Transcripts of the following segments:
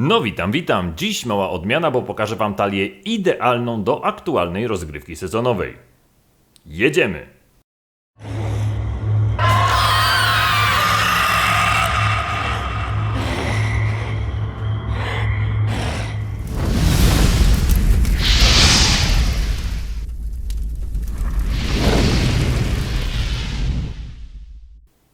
No witam, witam. Dziś mała odmiana, bo pokażę Wam talię idealną do aktualnej rozgrywki sezonowej. Jedziemy!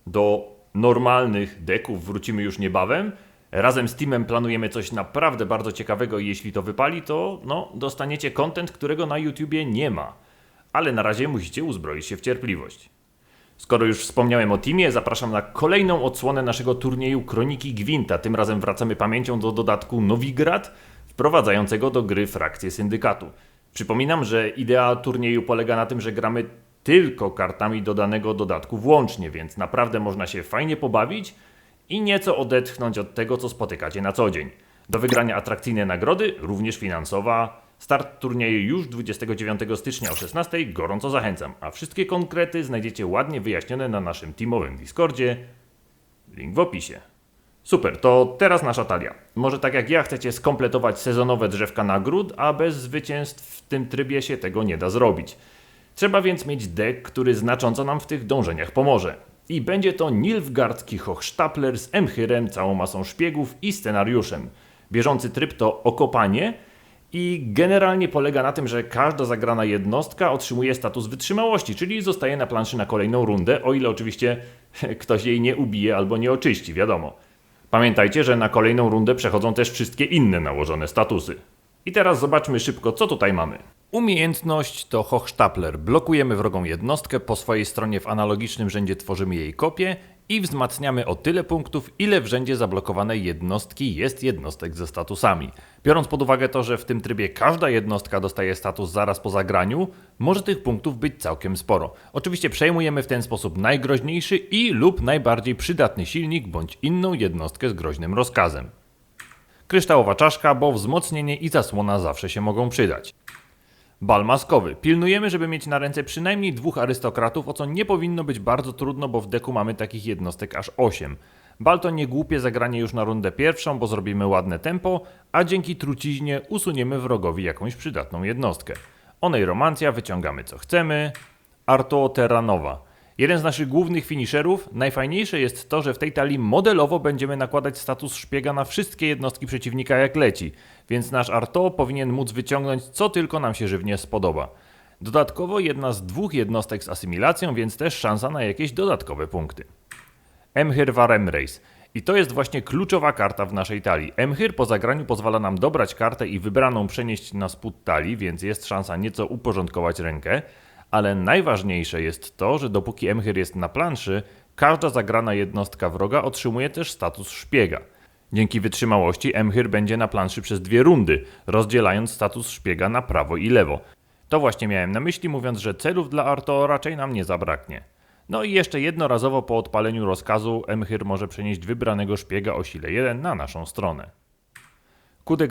Do normalnych deków wrócimy już niebawem. Razem z teamem planujemy coś naprawdę bardzo ciekawego i jeśli to wypali, to no, dostaniecie content, którego na YouTubie nie ma. Ale na razie musicie uzbroić się w cierpliwość. Skoro już wspomniałem o teamie, zapraszam na kolejną odsłonę naszego turnieju Kroniki Gwinta. Tym razem wracamy pamięcią do dodatku Nowigrad, wprowadzającego do gry frakcję syndykatu. Przypominam, że idea turnieju polega na tym, że gramy tylko kartami do danego dodatku włącznie, więc naprawdę można się fajnie pobawić i nieco odetchnąć od tego, co spotykacie na co dzień. Do wygrania atrakcyjne nagrody, również finansowa. Start turnieju już 29 stycznia o 16. Gorąco zachęcam, a wszystkie konkrety znajdziecie ładnie wyjaśnione na naszym teamowym Discordzie. Link w opisie. Super, to teraz nasza talia. Może tak jak ja chcecie skompletować sezonowe drzewka nagród, a bez zwycięstw w tym trybie się tego nie da zrobić. Trzeba więc mieć deck, który znacząco nam w tych dążeniach pomoże. I będzie to Nilfgaardski Hochstapler z Emchyrem, całą masą szpiegów i scenariuszem. Bieżący tryb to okopanie i generalnie polega na tym, że każda zagrana jednostka otrzymuje status wytrzymałości, czyli zostaje na planszy na kolejną rundę, o ile oczywiście ktoś jej nie ubije albo nie oczyści, wiadomo. Pamiętajcie, że na kolejną rundę przechodzą też wszystkie inne nałożone statusy. I teraz zobaczmy szybko, co tutaj mamy. Umiejętność to Hochstapler. Blokujemy wrogą jednostkę, po swojej stronie w analogicznym rzędzie tworzymy jej kopię i wzmacniamy o tyle punktów, ile w rzędzie zablokowanej jednostki jest jednostek ze statusami. Biorąc pod uwagę to, że w tym trybie każda jednostka dostaje status zaraz po zagraniu, może tych punktów być całkiem sporo. Oczywiście przejmujemy w ten sposób najgroźniejszy i lub najbardziej przydatny silnik bądź inną jednostkę z groźnym rozkazem. Kryształowa czaszka, bo wzmocnienie i zasłona zawsze się mogą przydać. Bal maskowy. Pilnujemy, żeby mieć na ręce przynajmniej dwóch arystokratów, o co nie powinno być bardzo trudno, bo w deku mamy takich jednostek aż 8. Bal to nie głupie zagranie już na rundę pierwszą, bo zrobimy ładne tempo, a dzięki truciźnie usuniemy wrogowi jakąś przydatną jednostkę. Onej romancja, wyciągamy co chcemy. Arto Terranowa. Jeden z naszych głównych finisherów. Najfajniejsze jest to, że w tej talii modelowo będziemy nakładać status szpiega na wszystkie jednostki przeciwnika jak leci, więc nasz Arto powinien móc wyciągnąć co tylko nam się żywnie spodoba. Dodatkowo jedna z dwóch jednostek z asymilacją, więc też szansa na jakieś dodatkowe punkty. Emhyr Varemreis. I to jest właśnie kluczowa karta w naszej talii. Emhyr po zagraniu pozwala nam dobrać kartę i wybraną przenieść na spód talii, więc jest szansa nieco uporządkować rękę ale najważniejsze jest to, że dopóki Emhyr jest na planszy, każda zagrana jednostka wroga otrzymuje też status szpiega. Dzięki wytrzymałości Emhyr będzie na planszy przez dwie rundy, rozdzielając status szpiega na prawo i lewo. To właśnie miałem na myśli, mówiąc, że celów dla Arto raczej nam nie zabraknie. No i jeszcze jednorazowo po odpaleniu rozkazu Emhyr może przenieść wybranego szpiega o sile 1 na naszą stronę. Coup de.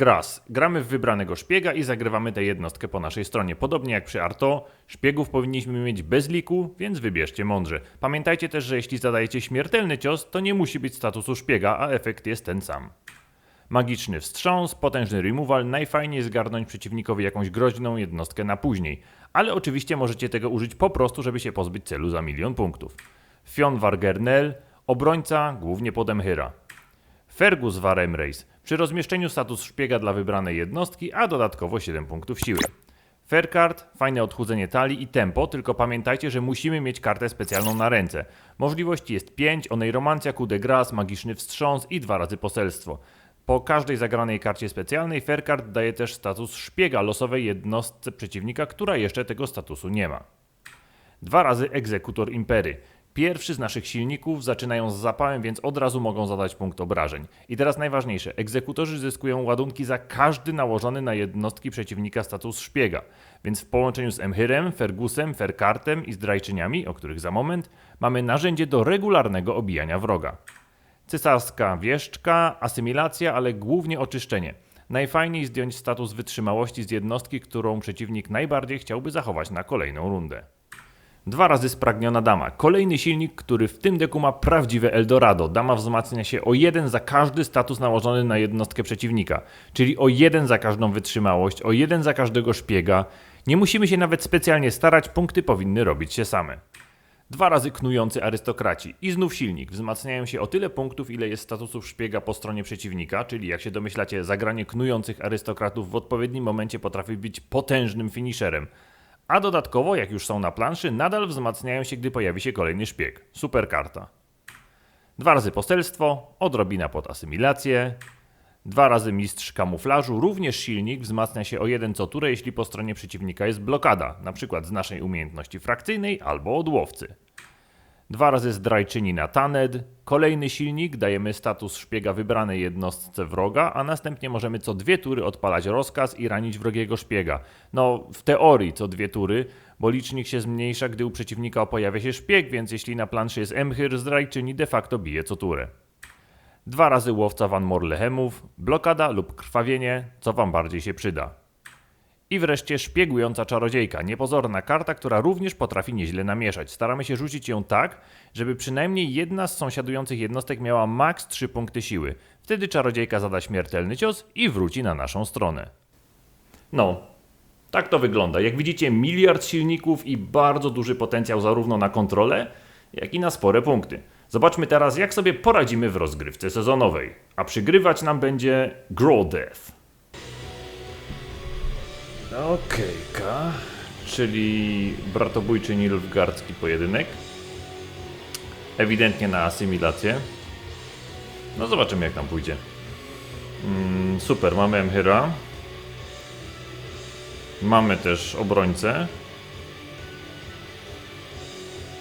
Gramy w wybranego szpiega i zagrywamy tę jednostkę po naszej stronie. Podobnie jak przy Arto, szpiegów powinniśmy mieć bez liku, więc wybierzcie mądrze. Pamiętajcie też, że jeśli zadajecie śmiertelny cios, to nie musi być statusu szpiega, a efekt jest ten sam. Magiczny wstrząs, potężny removal, najfajniej zgarnąć przeciwnikowi jakąś groźną jednostkę na później. Ale oczywiście możecie tego użyć po prostu, żeby się pozbyć celu za milion punktów. Fion Vargernel, obrońca, głównie pod Emhyra. Fergus Varemreis, przy rozmieszczeniu status szpiega dla wybranej jednostki, a dodatkowo 7 punktów siły. Faircard, fajne odchudzenie talii i tempo, tylko pamiętajcie, że musimy mieć kartę specjalną na ręce. Możliwości jest 5, onej romancja, coup de grâce, magiczny wstrząs i dwa razy poselstwo. Po każdej zagranej karcie specjalnej Faircard daje też status szpiega losowej jednostce przeciwnika, która jeszcze tego statusu nie ma. Dwa razy egzekutor impery. Pierwszy z naszych silników zaczynają z zapałem, więc od razu mogą zadać punkt obrażeń. I teraz najważniejsze, egzekutorzy zyskują ładunki za każdy nałożony na jednostki przeciwnika status szpiega. Więc w połączeniu z Emhyrem, Fergusem, Ferkartem i zdrajczyniami, o których za moment, mamy narzędzie do regularnego obijania wroga. Cesarska wieszczka, asymilacja, ale głównie oczyszczenie. Najfajniej zdjąć status wytrzymałości z jednostki, którą przeciwnik najbardziej chciałby zachować na kolejną rundę. Dwa razy spragniona dama. Kolejny silnik, który w tym deku ma prawdziwe Eldorado. Dama wzmacnia się o jeden za każdy status nałożony na jednostkę przeciwnika. Czyli o jeden za każdą wytrzymałość, o jeden za każdego szpiega. Nie musimy się nawet specjalnie starać, punkty powinny robić się same. Dwa razy knujący arystokraci. I znów silnik. Wzmacniają się o tyle punktów, ile jest statusów szpiega po stronie przeciwnika, czyli jak się domyślacie, zagranie knujących arystokratów w odpowiednim momencie potrafi być potężnym finisherem. A dodatkowo, jak już są na planszy, nadal wzmacniają się, gdy pojawi się kolejny szpieg. Super karta. Dwa razy poselstwo, odrobina pod asymilację. Dwa razy mistrz kamuflażu, również silnik wzmacnia się o jeden co turę, jeśli po stronie przeciwnika jest blokada, np. z naszej umiejętności frakcyjnej albo od łowcy. Dwa razy zdrajczyni na Taned. Kolejny silnik, dajemy status szpiega wybranej jednostce wroga, a następnie możemy co dwie tury odpalać rozkaz i ranić wrogiego szpiega. No, w teorii co dwie tury, bo licznik się zmniejsza, gdy u przeciwnika pojawia się szpieg, więc jeśli na planszy jest Emhyr, zdrajczyni de facto bije co turę. Dwa razy łowca Van Morlehemów, blokada lub krwawienie, co wam bardziej się przyda. I wreszcie szpiegująca czarodziejka, niepozorna karta, która również potrafi nieźle namieszać. Staramy się rzucić ją tak, żeby przynajmniej jedna z sąsiadujących jednostek miała maks 3 punkty siły. Wtedy czarodziejka zada śmiertelny cios i wróci na naszą stronę. No, tak to wygląda. Jak widzicie, miliard silników i bardzo duży potencjał zarówno na kontrolę, jak i na spore punkty. Zobaczmy teraz, jak sobie poradzimy w rozgrywce sezonowej. A przygrywać nam będzie Grow Death. Okejka, czyli bratobójczy nilfgardzki pojedynek. Ewidentnie na asymilację. No zobaczymy jak nam pójdzie. Mm, super, mamy Emhyra. Mamy też obrońcę.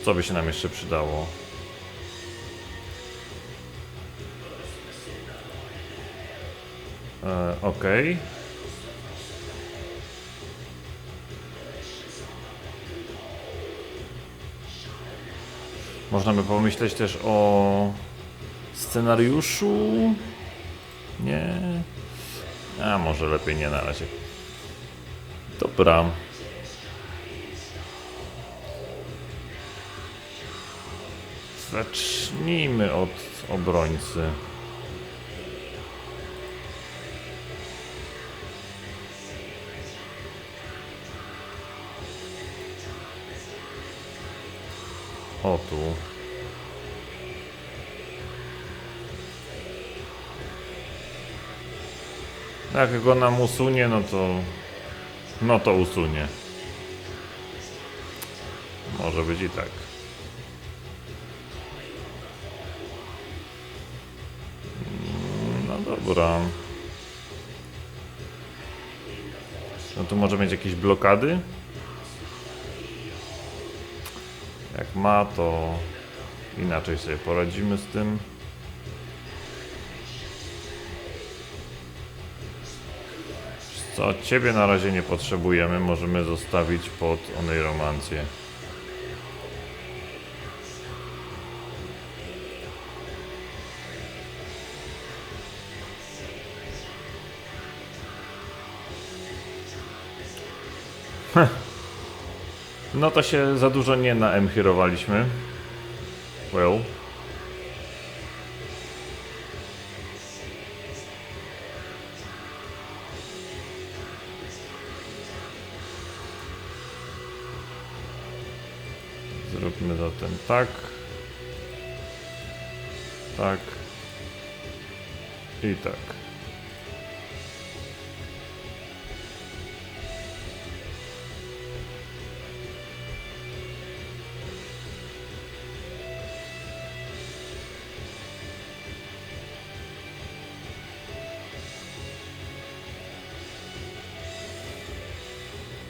Co by się nam jeszcze przydało? E, Okej. Można by pomyśleć też o scenariuszu. Nie. A może lepiej nie na razie. Dobra. Zacznijmy od obrońcy. Jak go nam usunie, no to... No to usunie. Może być i tak. Mm, No dobra. No tu może mieć jakieś blokady? Jak ma, to inaczej sobie poradzimy z tym. Co, ciebie na razie nie potrzebujemy, możemy zostawić pod onej romancję. No to się za dużo nie naemchirowaliśmy. Well. Zróbmy zatem tak. Tak. I tak.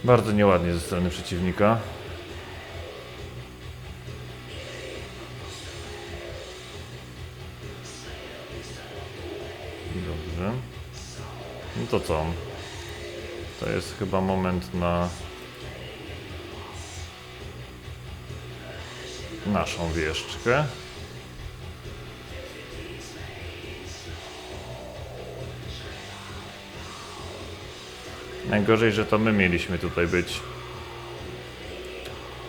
Bardzo nieładnie ze strony przeciwnika. To co? To jest chyba moment na naszą wieszczkę. Najgorzej, że to my mieliśmy tutaj być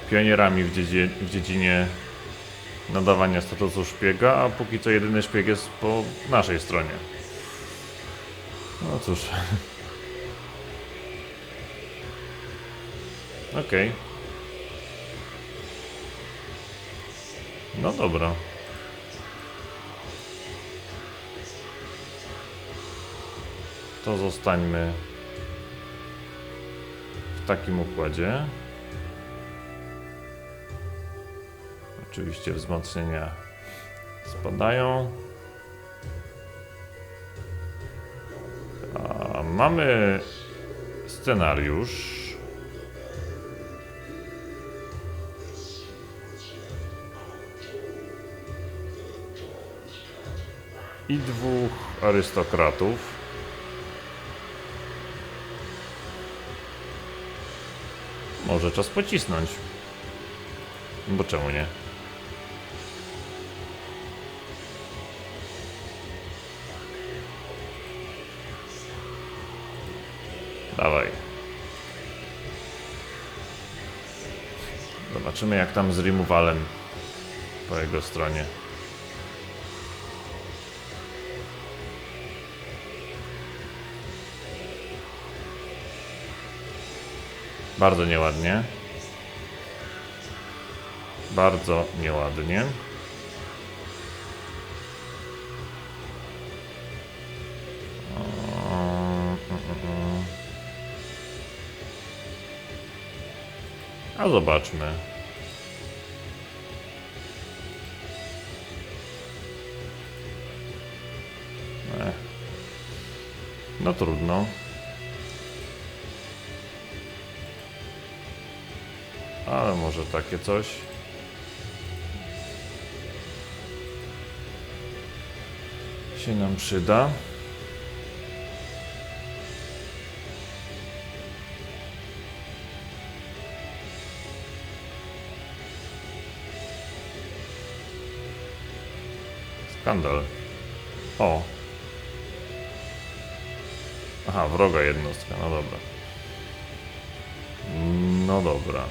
pionierami w, dziedzie, w dziedzinie nadawania statusu szpiega, a póki co jedyny szpieg jest po naszej stronie. No cóż. Okej. No dobra. To zostańmy w takim układzie. Oczywiście wzmocnienia spadają. Mamy scenariusz. I dwóch arystokratów. Może czas pocisnąć. Bo czemu nie? Dawaj. Zobaczymy jak tam z removalem po jego stronie. Bardzo nieładnie. Bardzo nieładnie. A zobaczmy. Ech. No trudno. Ale może takie coś. Się nam przyda. Skandal. O. Aha, wroga jednostka, no dobra. No dobra.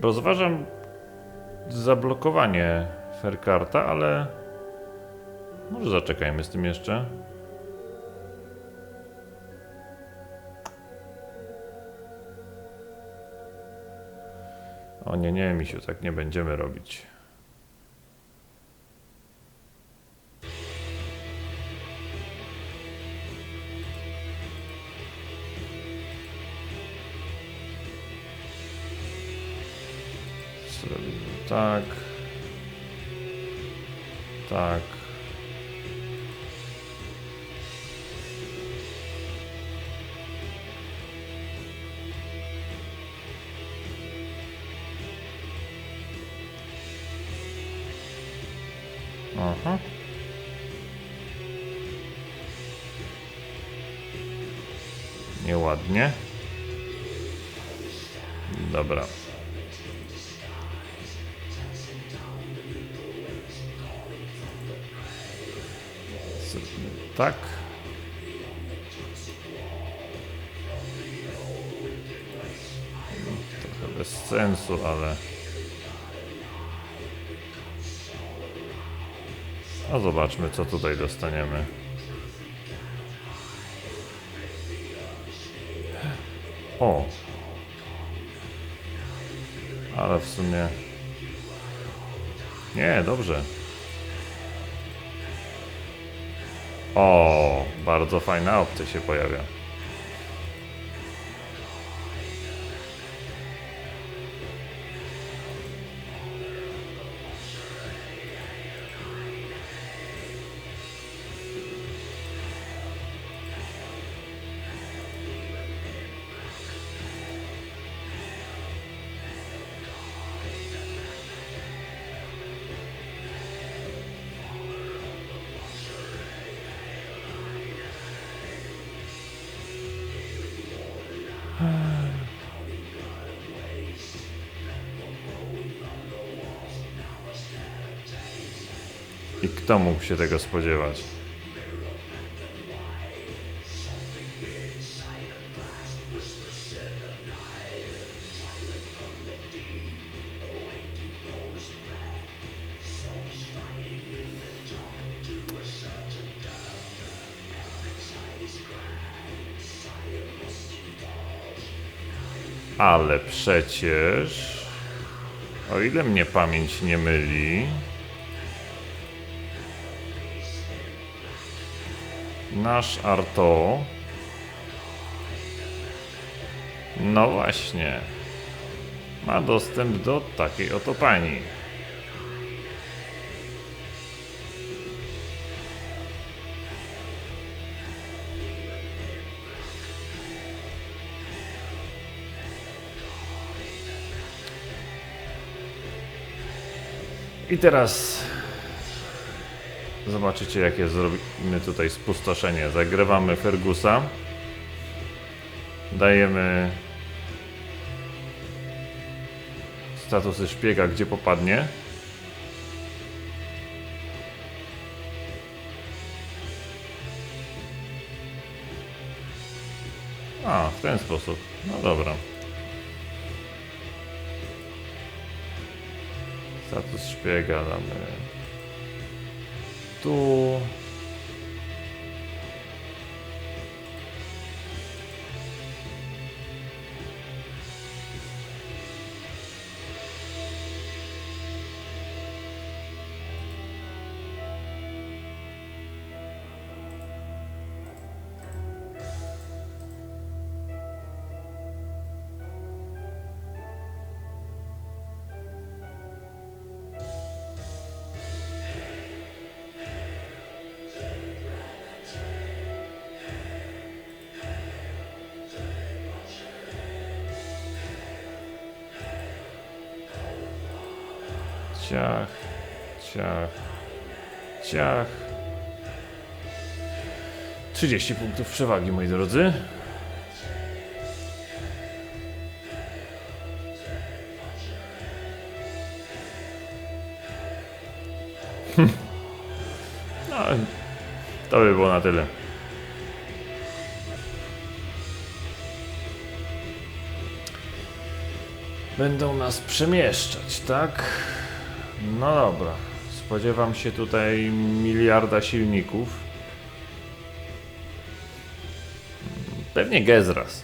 Rozważam zablokowanie Faircarta, ale może zaczekajmy z tym jeszcze. O nie, nie, misiu, tak nie będziemy robić. Tak. Tak. Aha. Nieładnie. Tak. Trochę bez sensu, ale... A zobaczmy, co tutaj dostaniemy. O! Ale w sumie... Nie, dobrze. O, bardzo fajna opcja się pojawia. I kto mógł się tego spodziewać? Przecież, o ile mnie pamięć nie myli, nasz Arto, no właśnie, ma dostęp do takiej oto pani. I teraz zobaczycie jakie zrobimy tutaj spustoszenie. Zagrywamy Fergusa. Dajemy statusy szpiega gdzie popadnie. A, w ten sposób. No dobra. Status szpiega damy tu. Ciach, ciach, ciach. 30 punktów przewagi, moi drodzy. No, to by było na tyle. Będą nas przemieszczać, tak? No dobra. Spodziewam się tutaj miliarda silników. Pewnie Gezras.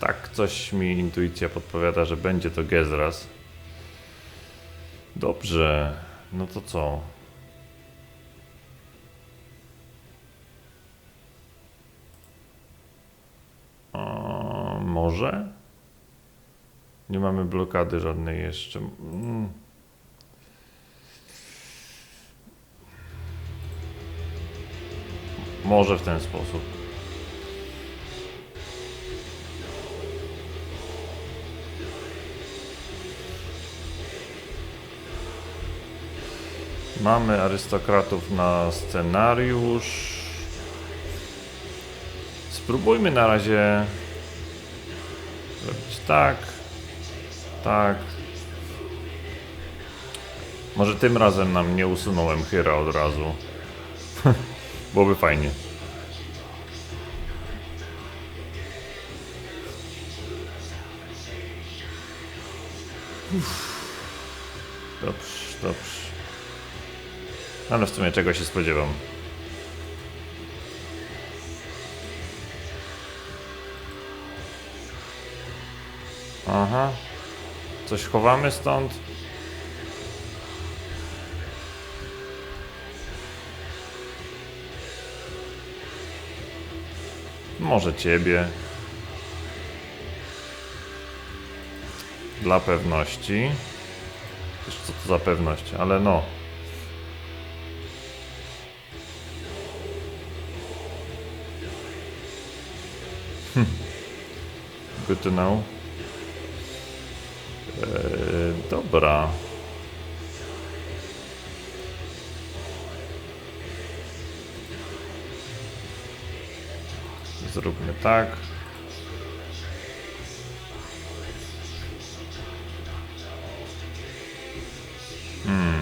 Tak, coś mi intuicja podpowiada, że będzie to Gezras. Dobrze. No to co? Może? Nie mamy blokady żadnej jeszcze. Mm. Może w ten sposób. Mamy arystokratów na scenariusz. Spróbujmy na razie zrobić tak, tak. Może tym razem nam nie usunąłem Hyra od razu. Byłoby fajnie. Dobrze, dobrze. Ale w sumie czego się spodziewam. Aha. Coś chowamy stąd? Może ciebie. Dla pewności. Wiesz co to za pewność, ale no. Good to know. Eee, dobra. Zróbmy tak. Hmm.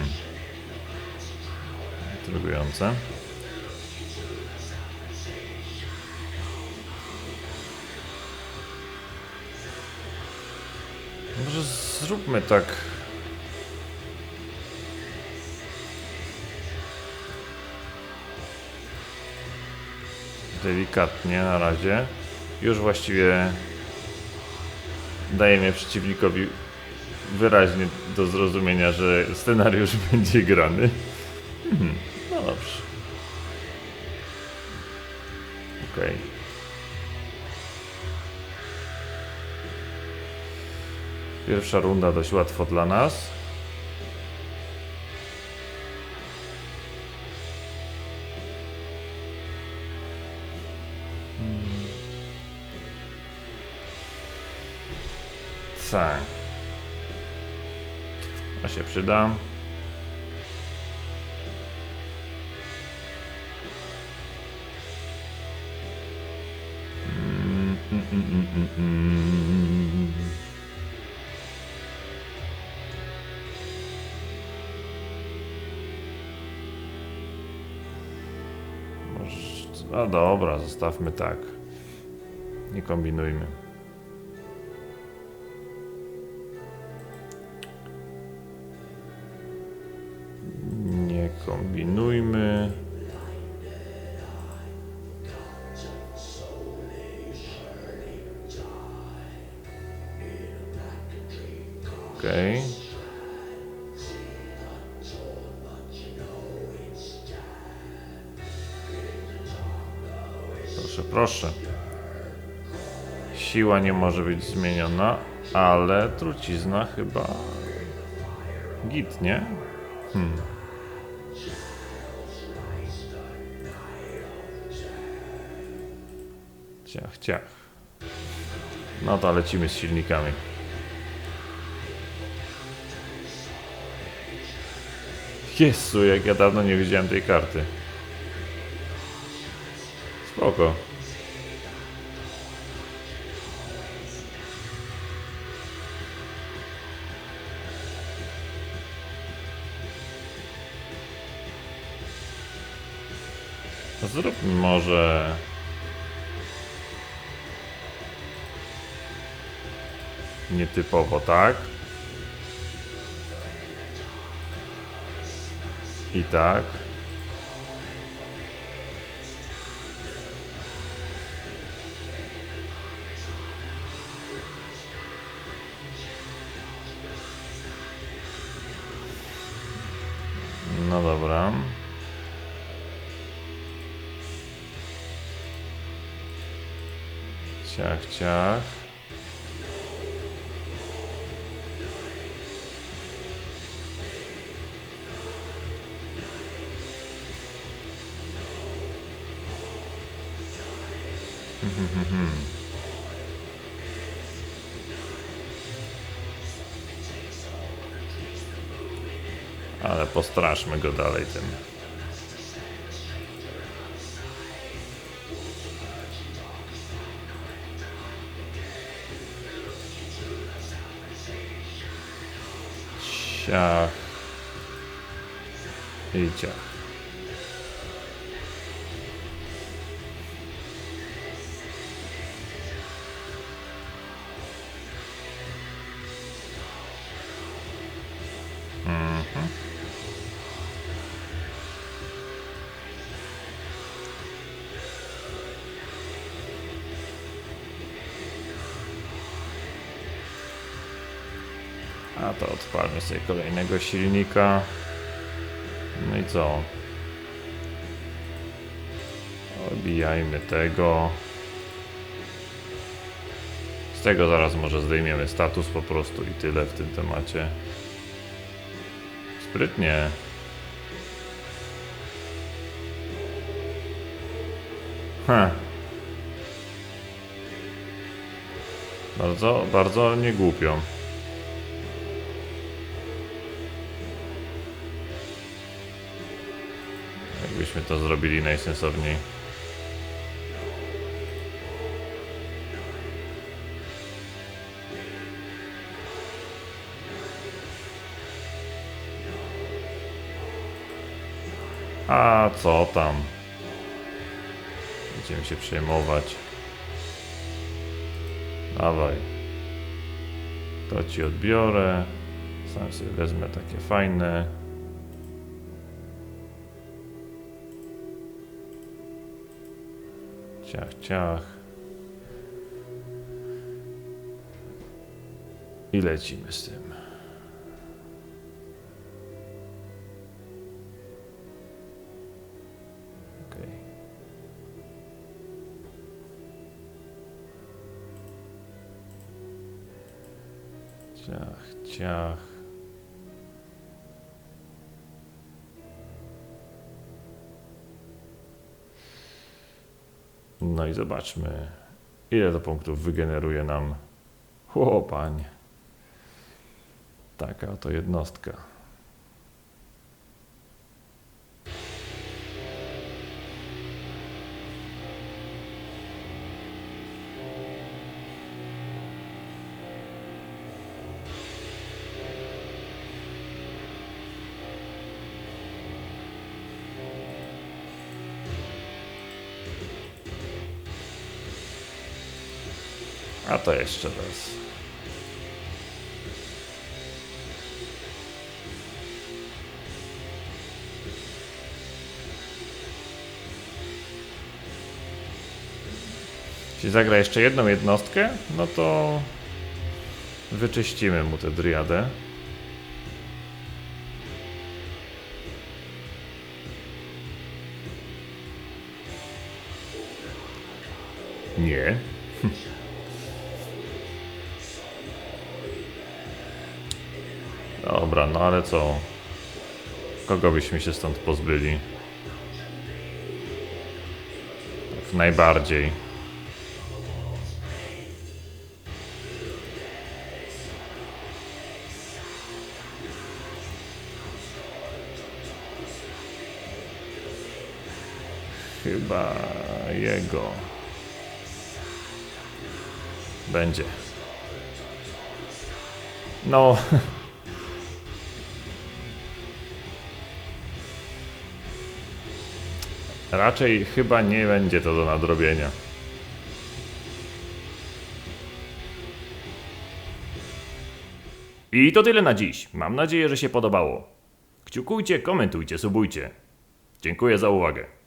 lecę. Może zróbmy tak. Delikatnie na razie. Już właściwie dajemy przeciwnikowi wyraźnie do zrozumienia, że scenariusz będzie grany. Mhm, no dobrze. Okej. Pierwsza runda dość łatwo dla nas. Się przyda. Mm, A dobra, zostawmy tak. Nie kombinujmy. Siła nie może być zmieniona, ale trucizna chyba git, nie? Ciach, ciach. No to lecimy z silnikami. Jezu, jak ja dawno nie widziałem tej karty. Spoko. Zróbmy może... Nietypowo, tak? I tak. Ciach, ciach. Ale postraszmy go dalej tym. Ciach. I ciach. Sobie kolejnego silnika. No i co? Obijajmy tego. Z tego zaraz może zdejmiemy status po prostu i tyle w tym temacie. Sprytnie. Ha. Bardzo, bardzo niegłupio. Jakbyśmy to zrobili najsensowniej. A co tam? Będziemy się przejmować. Dawaj. To ci odbiorę. Sam sobie wezmę takie fajne. Ciach. I lecimy z tym. Ciach, ciach. No i zobaczmy, ile to punktów wygeneruje nam. Chłopań. Taka oto jednostka. A to jeszcze raz. Jeśli zagra jeszcze jedną jednostkę, no to wyczyścimy mu tę driadę. Ale co? Kogo byśmy się stąd pozbyli? Tak najbardziej. Chyba jego. Będzie. No. Raczej chyba nie będzie to do nadrobienia. I to tyle na dziś. Mam nadzieję, że się podobało. Kciukujcie, komentujcie, subujcie. Dziękuję za uwagę.